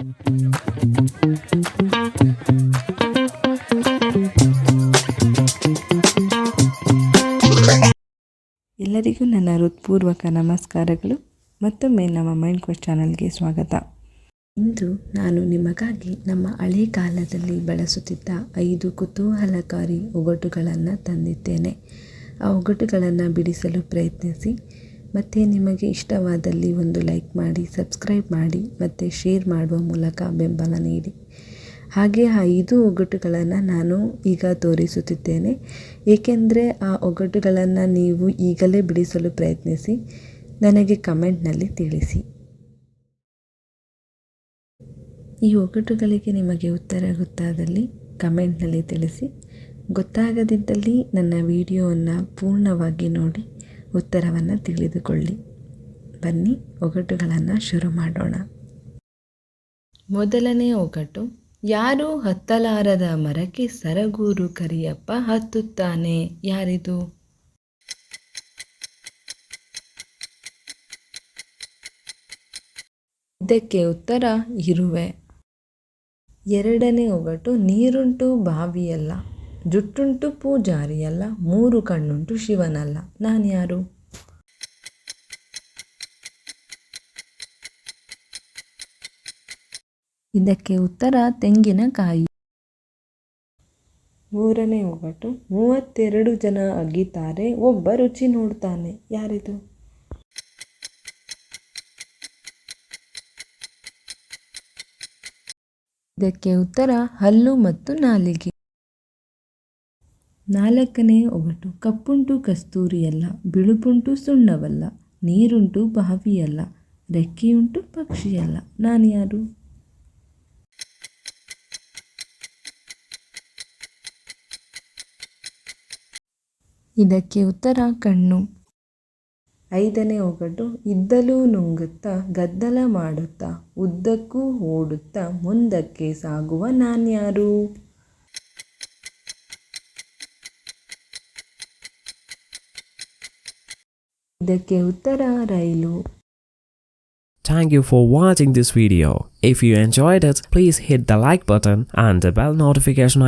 ಎಲ್ಲರಿಗೂ ನನ್ನ ಹೃತ್ಪೂರ್ವಕ ನಮಸ್ಕಾರಗಳು. ಮತ್ತೊಮ್ಮೆ ನಮ್ಮ ಮೈಂಡ್ ಕ್ವೆಸ್ಟ್ ಚಾನಲ್ಗೆ ಸ್ವಾಗತ. ಇಂದು ನಾನು ನಿಮಗಾಗಿ ನಮ್ಮ ಹಳೆ ಕಾಲದಲ್ಲಿ ಬಳಸುತ್ತಿದ್ದ ಐದು ಕುತೂಹಲಕಾರಿ ಒಗಟುಗಳನ್ನು ತಂದಿದ್ದೇನೆ. ಆ ಒಗಟುಗಳನ್ನು ಬಿಡಿಸಲು ಪ್ರಯತ್ನಿಸಿ. ಮತ್ತು ನಿಮಗೆ ಇಷ್ಟವಾದಲ್ಲಿ ಒಂದು ಲೈಕ್ ಮಾಡಿ, ಸಬ್ಸ್ಕ್ರೈಬ್ ಮಾಡಿ, ಮತ್ತು ಶೇರ್ ಮಾಡುವ ಮೂಲಕ ಬೆಂಬಲ ನೀಡಿ. ಹಾಗೆ ಆ ಐದು ಒಗ್ಗಟ್ಟುಗಳನ್ನು ನಾನು ಈಗ ತೋರಿಸುತ್ತಿದ್ದೇನೆ. ಏಕೆಂದರೆ ಆ ಒಗ್ಗಟ್ಟುಗಳನ್ನು ನೀವು ಈಗಲೇ ಬಿಡಿಸಲು ಪ್ರಯತ್ನಿಸಿ, ನನಗೆ ಕಮೆಂಟ್ನಲ್ಲಿ ತಿಳಿಸಿ. ಈ ಒಗ್ಗಟ್ಟುಗಳಿಗೆ ನಿಮಗೆ ಉತ್ತರ ಗೊತ್ತಾದಲ್ಲಿ ಕಮೆಂಟ್ನಲ್ಲಿ ತಿಳಿಸಿ. ಗೊತ್ತಾಗದಿದ್ದಲ್ಲಿ ನನ್ನ ವಿಡಿಯೋವನ್ನು ಪೂರ್ಣವಾಗಿ ನೋಡಿ. ಉತ್ತರವನ್ನು ತಿಳಿದುಕೊಳ್ಳಿ. ಬನ್ನಿ, ಒಗಟುಗಳನ್ನು ಶುರು ಮಾಡೋಣ. ಮೊದಲನೇ ಒಗಟು, ಯಾರು ಹತ್ತಲಾರದ ಮರಕ್ಕೆ ಸರಗೂರು ಕರಿಯಪ್ಪ ಹತ್ತುತ್ತಾನೆ. ಯಾರಿದು? ಇದಕ್ಕೆ ಉತ್ತರ ಇರುವೆ. ಎರಡನೇ ಒಗಟು, ನೀರುಂಟು ಬಾವಿಯಲ್ಲ. ಜುಟ್ಟುಂಟು ಪೂಜಾರಿಯಲ್ಲ, ಮೂರು ಕಣ್ಣುಂಟು ಶಿವನಲ್ಲ. ನಾನು ಯಾರು? ಇದಕ್ಕೆ ಉತ್ತರ ತೆಂಗಿನಕಾಯಿ. ಮೂರನೇ ಒಗಟು. ಮೂವತ್ತೆರಡು ಜನ ಅಗಿತಾರೆ, ಒಬ್ಬ ರುಚಿ ನೋಡ್ತಾನೆ. ಯಾರಿದು? ಇದಕ್ಕೆ ಉತ್ತರ ಹಲ್ಲು ಮತ್ತು ನಾಲಿಗೆ. ನಾಲ್ಕನೇ ಒಗಟು ಕಪ್ಪುಂಟು ಕಸ್ತೂರಿಯಲ್ಲ, ಬಿಳುಪುಂಟು ಸುಣ್ಣವಲ್ಲ, ನೀರುಂಟು ಬಾವಿಯಲ್ಲ, ರೆಕ್ಕೆಯುಂಟು ಪಕ್ಷಿಯಲ್ಲ. ನಾನು ಯಾರು? ಇದಕ್ಕೆ ಉತ್ತರ ಕಣ್ಣು. ಐದನೇ ಒಗಟು ಇದ್ದಲೂ ನುಂಗುತ್ತಾ, ಗದ್ದಲ ಮಾಡುತ್ತಾ, ಉದ್ದಕ್ಕೂ ಓಡುತ್ತಾ, ಮುಂದಕ್ಕೆ ಸಾಗುವ ನಾನ್ಯಾರು ಇದಕ್ಕೆ ಉತ್ತರ ರೈಲು Thank you for watching this video. If you enjoyed it, please hit the like button and the bell notification icon.